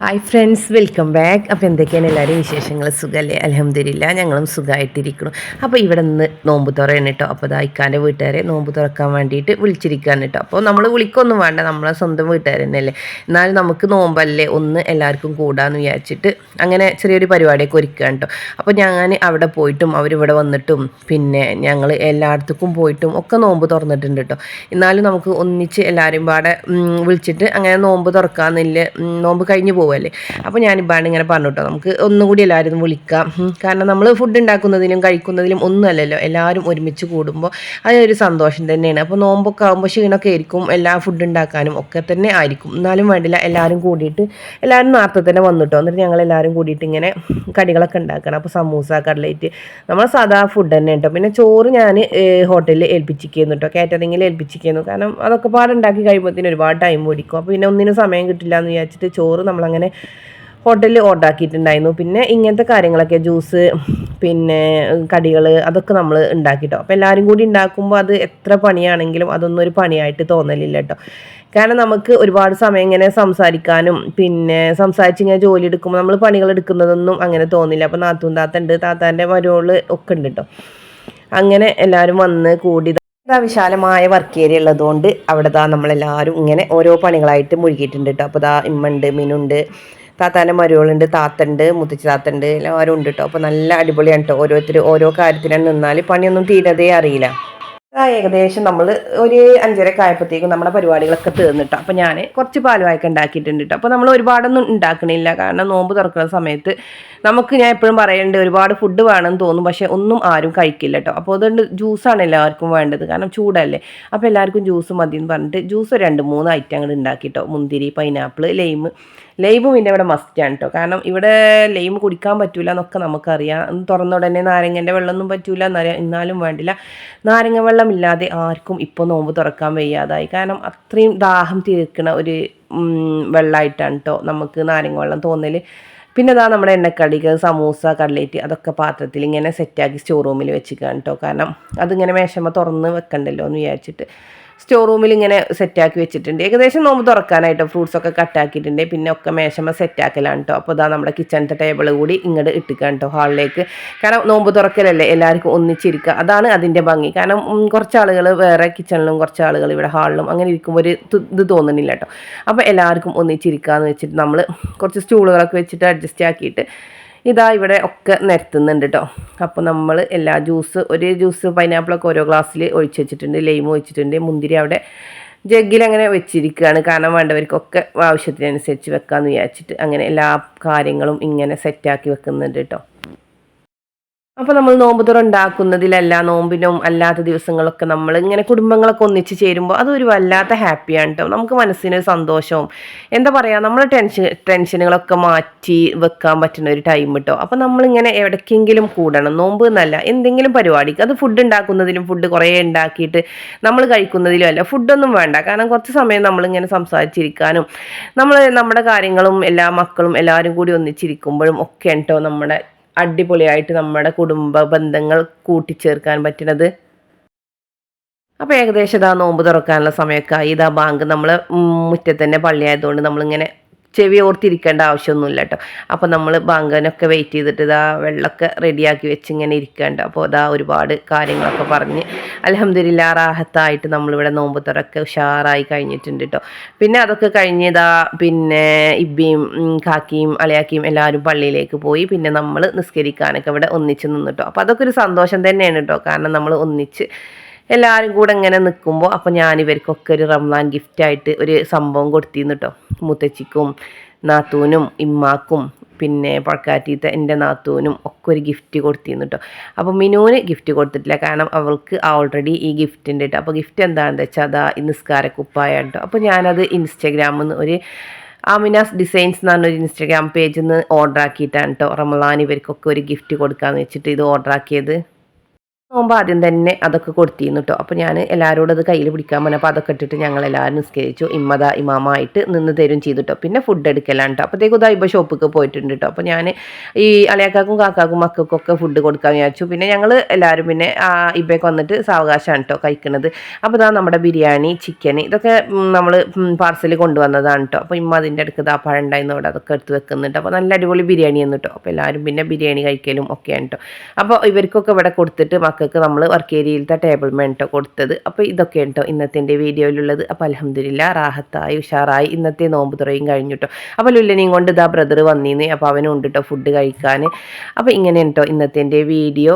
Hi friends welcome back അപ്പോൾ എന്തൊക്കെയാണ് എല്ലാവരും വിശേഷങ്ങൾ? സുഖമല്ലേ അലഹമ്മദില്ല ഞങ്ങളും സുഖമായിട്ടിരിക്കണം അപ്പോൾ ഇവിടെ നിന്ന് നോമ്പ് തുറയാണ് കേട്ടോ. അപ്പോൾ ഇക്കാന്റെ വീട്ടുകാരെ നോമ്പ് തുറക്കാൻ വേണ്ടിയിട്ട് വിളിച്ചിരിക്കുകയാണ് കേട്ടോ. അപ്പോൾ നമ്മൾ വിളിക്കൊന്നും വേണ്ട. നമ്മളെ സ്വന്തം വീട്ടുകാർ തന്നെയല്ലേ എന്നാലും നമുക്ക് നോമ്പല്ലേ? ഒന്ന് എല്ലാവർക്കും കൂടാന്ന് വിചാരിച്ചിട്ട് അങ്ങനെ ചെറിയൊരു പരിപാടിയൊക്കെ ഒരുക്കുകയാണ് കേട്ടോ. അപ്പോൾ ഞാൻ അവിടെ പോയിട്ടും അവരിവിടെ വന്നിട്ടും പിന്നെ ഞങ്ങൾ എല്ലായിടത്തേക്കും പോയിട്ടും ഒക്കെ നോമ്പ് തുറന്നിട്ടുണ്ട് കേട്ടോ. എന്നാലും നമുക്ക് ഒന്നിച്ച് എല്ലാവരും പാടെ വിളിച്ചിട്ട് അങ്ങനെ നോമ്പ് തുറക്കാമെന്നില്ല നോമ്പ് കഴിഞ്ഞ് പോവല്ലേ? അപ്പോൾ ഞാനിപ്പാണ് ഇങ്ങനെ പറഞ്ഞു കേട്ടോ നമുക്ക് ഒന്നുകൂടി എല്ലാവരും വിളിക്കാം. കാരണം നമ്മൾ ഫുഡ് ഉണ്ടാക്കുന്നതിലും കഴിക്കുന്നതിലും ഒന്നുമല്ലല്ലോ എല്ലാവരും ഒരുമിച്ച് കൂടുമ്പോൾ അതൊരു സന്തോഷം തന്നെയാണ്. അപ്പോൾ നോമ്പൊക്കെ ആകുമ്പോൾ ക്ഷീണമൊക്കെ ആയിരിക്കും എല്ലാ ഫുഡ് ഉണ്ടാക്കാനും ഒക്കെ തന്നെ ആയിരിക്കും. എന്നാലും വേണ്ടില്ല എല്ലാവരും കൂടിയിട്ട് എല്ലാവരും നേരത്തെ തന്നെ വന്നിട്ടോ. എന്നിട്ട് ഞങ്ങൾ എല്ലാവരും കൂടിയിട്ട് ഇങ്ങനെ കടികളൊക്കെ ഉണ്ടാക്കണം. അപ്പോൾ സമൂസ കട്ലേറ്റ് നമ്മൾ സാധാ ഫുഡ് തന്നെ കേട്ടോ. പിന്നെ ചോറ് ഞാൻ ഹോട്ടലിൽ ഏൽപ്പിച്ചിരിക്കുന്നു കേട്ടോ. കാറ്ററിങ്ങിൽ ഏൽപ്പിച്ചിരിക്കുന്നു. കാരണം അതൊക്കെ പാടുണ്ടാക്കി കഴിയുമ്പോഴത്തേന് ഒരുപാട് ടൈം ഓടിക്കും അപ്പോൾ പിന്നെ ഒന്നിനും സമയം കിട്ടില്ല എന്ന് വിചാരിച്ചിട്ട് ചോറ് നമ്മളങ്ങനെ ഹോട്ടലിൽ ഓർഡർ ആക്കിയിട്ടുണ്ടായിരുന്നു. പിന്നെ ഇങ്ങനത്തെ കാര്യങ്ങളൊക്കെ ജ്യൂസ് പിന്നെ കടികൾ അതൊക്കെ നമ്മൾ ഉണ്ടാക്കിട്ടോ. അപ്പോൾ എല്ലാവരും കൂടി ഉണ്ടാക്കുമ്പോൾ അത് എത്ര പണിയാണെങ്കിലും അതൊന്നും ഒരു പണിയായിട്ട് തോന്നലില്ല കേട്ടോ കാരണം നമുക്ക് ഒരുപാട് സമയം ഇങ്ങനെ സംസാരിക്കാനും പിന്നെ സംസാരിച്ച് ഇങ്ങനെ ജോലി എടുക്കുമ്പോൾ നമ്മൾ പണികൾ എടുക്കുന്നതൊന്നും അങ്ങനെ തോന്നില്ല. അപ്പോൾ നാത്തൂൻ താത്ത ഉണ്ട് താത്താന്റെ മരുമകൾ ഒക്കെ ഉണ്ട് കേട്ടോ അങ്ങനെ എല്ലാവരും വന്ന് കൂടി ഇതാ വിശാലമായ വർക്ക് ഏരിയ ഉള്ളതുകൊണ്ട് അവിടെ ദാ നമ്മളെല്ലാവരും ഇങ്ങനെ ഓരോ പണികളായിട്ട് മുഴുകിയിട്ടുണ്ട് കേട്ടോ അപ്പോൾ ദാ ഇമ്മുണ്ട് മിനുണ്ട് താത്താന്റെ മരുകളുണ്ട് താത്തണ്ട് മുത്തച്ഛ താത്തണ്ട് എല്ലാവരും ഉണ്ട് കേട്ടോ അപ്പോൾ നല്ല അടിപൊളിയാണ് കേട്ടോ ഓരോരുത്തർ ഓരോ കാര്യത്തിനാണ് നിന്നാൽ പണിയൊന്നും തീരതേ അറിയില്ല. ഏകദേശം നമ്മൾ ഒരു അഞ്ചരക്ക് ആയപ്പോഴത്തേക്കും നമ്മുടെ പരിപാടികളൊക്കെ തീർന്നിട്ടോ അപ്പോൾ ഞാൻ കുറച്ച് പാലുവായൊക്കെ ഉണ്ടാക്കിയിട്ടുണ്ട് കേട്ടോ അപ്പോൾ നമ്മൾ ഒരുപാടൊന്നും ഉണ്ടാക്കണില്ല. കാരണം നോമ്പ് തുറക്കുന്ന സമയത്ത് നമുക്ക് ഞാൻ എപ്പോഴും പറയേണ്ടത് ഒരുപാട് ഫുഡ് വേണമെന്ന് തോന്നും. പക്ഷേ ഒന്നും ആരും കഴിക്കില്ല കേട്ടോ അപ്പോൾ അതുകൊണ്ട് ജ്യൂസാണ് എല്ലാവർക്കും വേണ്ടത്. കാരണം ചൂടല്ലേ. അപ്പോൾ എല്ലാവർക്കും ജ്യൂസ് മതി എന്ന് പറഞ്ഞിട്ട് ജ്യൂസ് രണ്ട് മൂന്ന് ഐറ്റം ഉണ്ടാക്കി കേട്ടോ മുന്തിരി പൈനാപ്പിൾ ലൈം ലൈമും പിന്നെ ഇവിടെ മസ്റ്റാണ് കേട്ടോ കാരണം ഇവിടെ ലൈം കുടിക്കാൻ പറ്റൂല എന്നൊക്കെ നമുക്കറിയാം. തുറന്ന ഉടനെ നാരങ്ങന്റെ വെള്ളമൊന്നും പറ്റൂല. എന്നാലും വേണ്ടില്ല. നാരങ്ങ വെള്ളം ഇല്ലാതെ ആർക്കും ഇപ്പോൾ നോമ്പ് തുറക്കാൻ വയ്യാതായി. കാരണം അത്രയും ദാഹം തീർക്കണ ഒരു വെള്ളമായിട്ടാണ് കേട്ടോ നമുക്ക് നാരങ്ങ വെള്ളം തോന്നൽ പിന്നെ ഇതാ നമ്മുടെ എണ്ണക്കടികൾ സമൂസ കട്ലേറ്റ് അതൊക്കെ പാത്രത്തിൽ ഇങ്ങനെ സെറ്റാക്കി സ്റ്റോർ റൂമിൽ വെച്ചിരിക്കുകയാണ് കേട്ടോ കാരണം അതിങ്ങനെ മേശമ്മ തുറന്ന് വെക്കണ്ടല്ലോ എന്ന് വിചാരിച്ചിട്ട്. സ്റ്റോർ റൂമിൽ ഇങ്ങനെ സെറ്റാക്കി വെച്ചിട്ടുണ്ട്. ഏകദേശം നോമ്പ് തുറക്കാനായിട്ട് ഒക്കെ കട്ടാക്കിയിട്ടുണ്ട് പിന്നെ ഒക്കെ മേശമ്മ സെറ്റാക്കലാണ് കേട്ടോ അപ്പോൾ ഇതാ നമ്മുടെ കിച്ചണത്തെ ടേബിൾ കൂടി ഇങ്ങോട്ട് ഇട്ടിക്കാൻ കേട്ടോ ഹാളിലേക്ക് കാരണം നോമ്പ് തുറക്കലല്ലേ എല്ലാവർക്കും ഒന്നിച്ചിരിക്കുക അതാണ് അതിന്റെ ഭംഗി. കാരണം കുറച്ച് ആളുകൾ വേറെ കിച്ചണിലും കുറച്ച് ആളുകൾ ഇവിടെ ഹാളിലും അങ്ങനെ ഇരിക്കുമ്പോൾ ഒരു ഇത് തോന്നുന്നില്ല കേട്ടോ അപ്പോൾ എല്ലാവർക്കും ഒന്നിച്ചിരിക്കുക എന്ന് വെച്ചിട്ട് നമ്മൾ കുറച്ച് സ്റ്റൂളുകളൊക്കെ വെച്ചിട്ട് അഡ്ജസ്റ്റ് ആക്കിയിട്ട് ഇതാ ഇവിടെ ഒക്കെ നിരത്തുന്നുണ്ട് കേട്ടോ അപ്പോൾ നമ്മൾ എല്ലാ ജ്യൂസ് ഒരു ജ്യൂസ് പൈനാപ്പിളൊക്കെ ഓരോ ഗ്ലാസ്സിൽ ഒഴിച്ച് വെച്ചിട്ടുണ്ട് ലൈം ഒഴിച്ചിട്ടുണ്ട് മുന്തിരി അവിടെ ജഗ്ഗിൽ അങ്ങനെ വെച്ചിരിക്കുകയാണ് കാരണം വേണ്ടവർക്കൊക്കെ ആവശ്യത്തിനനുസരിച്ച് വെക്കാമെന്ന് വിചാരിച്ചിട്ട് അങ്ങനെ എല്ലാ കാര്യങ്ങളും ഇങ്ങനെ സെറ്റാക്കി വെക്കുന്നുണ്ട് കേട്ടോ അപ്പോൾ നമ്മൾ നോമ്പ് തുറ ഉണ്ടാക്കുന്നതിലല്ല നോമ്പിനും അല്ലാത്ത ദിവസങ്ങളൊക്കെ നമ്മൾ ഇങ്ങനെ കുടുംബങ്ങളൊക്കെ ഒന്നിച്ച് ചേരുമ്പോൾ അതൊരു വല്ലാത്ത ഹാപ്പിയാണ് കേട്ടോ നമുക്ക് മനസ്സിന് സന്തോഷവും എന്താ പറയുക നമ്മളെ ടെൻഷൻ ടെൻഷനുകളൊക്കെ മാറ്റി വെക്കാൻ പറ്റുന്ന ഒരു ടൈം കേട്ടോ അപ്പോൾ നമ്മളിങ്ങനെ എവിടേക്കെങ്കിലും കൂടണം. നോമ്പ് എന്നല്ല എന്തെങ്കിലും പരിപാടിക്ക്. അത് ഫുഡ് ഉണ്ടാക്കുന്നതിലും ഫുഡ് കുറേ ഉണ്ടാക്കിയിട്ട് നമ്മൾ കഴിക്കുന്നതിലും അല്ല ഫുഡൊന്നും വേണ്ട. കാരണം കുറച്ച് സമയം നമ്മളിങ്ങനെ സംസാരിച്ചിരിക്കാനും നമ്മൾ നമ്മുടെ കാര്യങ്ങളും എല്ലാ മക്കളും എല്ലാവരും കൂടി ഒന്നിച്ചിരിക്കുമ്പോഴും ഒക്കെ കേട്ടോ നമ്മുടെ അടിപൊളിയായിട്ട് നമ്മുടെ കുടുംബ ബന്ധങ്ങൾ കൂട്ടിച്ചേർക്കാൻ പറ്റുന്നത്. അപ്പോൾ ഏകദേശം ഇതാ നോമ്പ് തുറക്കാനുള്ള സമയമൊക്കെ ആയി. ഇതാ ബാങ്ക് നമ്മൾ മുറ്റത്ത് തന്നെ പള്ളിയായതുകൊണ്ട് നമ്മളിങ്ങനെ ചെവി ഓർത്തിരിക്കേണ്ട ആവശ്യമൊന്നുമില്ല കേട്ടോ അപ്പോൾ നമ്മൾ ബാങ്കിനൊക്കെ വെയിറ്റ് ചെയ്തിട്ട് ഇതാ വെള്ളമൊക്കെ റെഡിയാക്കി വെച്ച് ഇങ്ങനെ ഇരിക്കേണ്ട അപ്പോൾ ഇതാ ഒരുപാട് കാര്യങ്ങളൊക്കെ പറഞ്ഞ് അലഹമ്മദില്ല റാഹത്തായിട്ട് നമ്മളിവിടെ നോമ്പ് തുറക്കെ ഉഷാറായി കഴിഞ്ഞിട്ടുണ്ട് കേട്ടോ പിന്നെ അതൊക്കെ കഴിഞ്ഞതാ പിന്നെ ഇബിയും കാക്കിയും അലയാക്കിയും എല്ലാവരും പള്ളിയിലേക്ക് പോയി. പിന്നെ നമ്മൾ നിസ്കരിക്കാനൊക്കെ ഇവിടെ ഒന്നിച്ച് നിന്നിട്ടോ അപ്പോൾ അതൊക്കെ ഒരു സന്തോഷം തന്നെയാണ് കേട്ടോ കാരണം നമ്മൾ ഒന്നിച്ച് എല്ലാവരും കൂടെ ഇങ്ങനെ നിൽക്കുമ്പോൾ അപ്പോൾ ഞാൻ ഇവർക്കൊക്കെ ഒരു റംസാൻ ഗിഫ്റ്റായിട്ട് ഒരു സംഭവം കൊടുത്തിരുന്നു കേട്ടോ മുത്തച്ചിക്കും നാത്തൂനും ഇമ്മാക്കും പിന്നെ പഴക്കാറ്റീത്ത എന്റെ നാത്തൂനും ഒക്കെ ഒരു ഗിഫ്റ്റ് കൊടുത്തിരുന്നു കേട്ടോ അപ്പോൾ മിനുവിന് ഗിഫ്റ്റ് കൊടുത്തിട്ടില്ല. കാരണം അവൾക്ക് ഓൾറെഡി ഈ ഗിഫ്റ്റ് ഉണ്ട് കേട്ടോ അപ്പോൾ ഗിഫ്റ്റ് എന്താണെന്ന് വെച്ചാൽ അതാ നിസ്കാരക്കുപ്പായ കേട്ടോ അപ്പോൾ ഞാനത് ഇൻസ്റ്റഗ്രാമിൽ നിന്ന് ഒരു ആമിനാസ് ഡിസൈൻസ് എന്ന് പറഞ്ഞൊരു ഇൻസ്റ്റഗ്രാം പേജിൽ നിന്ന് ഓർഡർ ആക്കിയിട്ടാണ് കേട്ടോ റമലാൻ ഇവർക്കൊക്കെ ഒരു ഗിഫ്റ്റ് കൊടുക്കാമെന്ന് വെച്ചിട്ട് ഇത് ഓർഡർ ആക്കിയത്. നോമ്പ് ആദ്യം തന്നെ അതൊക്കെ കൊടുത്തിരുന്നു കേട്ടോ അപ്പോൾ ഞാൻ എല്ലാവരോടും അത് കയ്യിൽ പിടിക്കാൻ പറഞ്ഞപ്പോൾ അതൊക്കെ ഇട്ടിട്ട് ഞങ്ങൾ എല്ലാവരും നിസ്കരിച്ചു. ഇമ്മത ഇമാമായിട്ട് നിന്ന് തരും ചെയ്തു കേട്ടോ പിന്നെ ഫുഡ് എടുക്കലാണ് കേട്ടോ അപ്പോഴത്തേക്കും ഇപ്പോൾ ഷോപ്പിൽ പോയിട്ടുണ്ട് കേട്ടോ അപ്പോൾ ഞാൻ ഈ അളിയാക്കാക്കും കാക്കാക്കും മക്കൾക്കൊക്കെ ഫുഡ് കൊടുക്കാൻ വിചാരിച്ചു. പിന്നെ ഞങ്ങൾ എല്ലാവരും പിന്നെ ആ ഇബയ്ക്ക് വന്നിട്ട് സാവകാശമാണ് കേട്ടോ കഴിക്കുന്നത് അപ്പോൾ ഇതാ നമ്മുടെ ബിരിയാണി ചിക്കൻ ഇതൊക്കെ നമ്മൾ പാർസൽ കൊണ്ടുവന്നതാണ് കേട്ടോ അപ്പോൾ ഇമ്മ അതിന്റെ അടുക്ക് ഇതാ പഴം ഉണ്ടായിരുന്നു അവിടെ അതൊക്കെ എടുത്ത് വെക്കുന്നുണ്ട്. അപ്പോൾ നല്ല അടിപൊളി ബിരിയാണി എന്ന് കേട്ടോ അപ്പോൾ എല്ലാവരും പിന്നെ ബിരിയാണി കഴിക്കലും ഒക്കെയാണ് കേട്ടോ അപ്പോൾ ഇവർക്കൊക്കെ ഇവിടെ കൊടുത്തിട്ട് മക്കൾക്ക് നമ്മൾ വർക്ക് ഏരിയയിലത്തെ ടേബിൾ മേൺ കൊടുത്തത്. അപ്പോൾ ഇതൊക്കെ കേട്ടോ ഇന്നത്തെ വീഡിയോയിലുള്ളത് അപ്പോൾ അലഹമില്ല റാഹത്തായി ഉഷാറായി ഇന്നത്തെ നോമ്പ് തുറയും കഴിഞ്ഞു കേട്ടോ അപ്പോൾ ലുല്ലനെയും കൊണ്ട് ഇതാ ബ്രദർ വന്നിന്ന്. അപ്പോൾ അവനും ഉണ്ട് കേട്ടോ ഫുഡ് കഴിക്കാൻ അപ്പോൾ ഇങ്ങനെ കേട്ടോ ഇന്നത്തെ വീഡിയോ